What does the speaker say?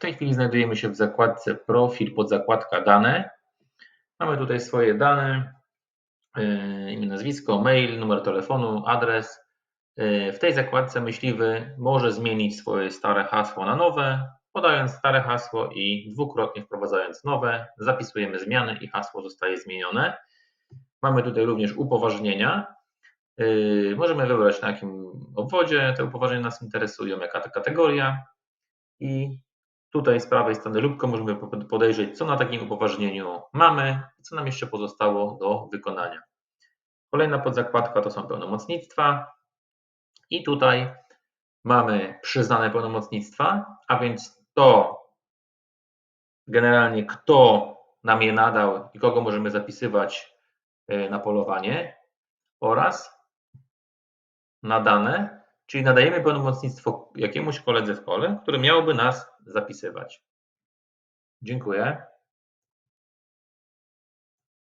tej chwili znajdujemy się w zakładce profil, podzakładka dane. Mamy tutaj swoje dane, yy, imię, nazwisko, mail, numer telefonu, adres. Yy, w tej zakładce myśliwy może zmienić swoje stare hasło na nowe, podając stare hasło i dwukrotnie wprowadzając nowe, zapisujemy zmiany i hasło zostaje zmienione. Mamy tutaj również upoważnienia. Yy, możemy wybrać na jakim obwodzie te upoważnienia nas interesują, jaka to kategoria i tutaj z prawej strony lubką możemy podejrzeć, co na takim upoważnieniu mamy, co nam jeszcze pozostało do wykonania. Kolejna podzakładka to są pełnomocnictwa i tutaj mamy przyznane pełnomocnictwa, a więc to generalnie kto nam je nadał i kogo możemy zapisywać e, na polowanie oraz nadane, czyli nadajemy pełnomocnictwo jakiemuś koledze w kole, który miałby nas zapisywać. Dziękuję.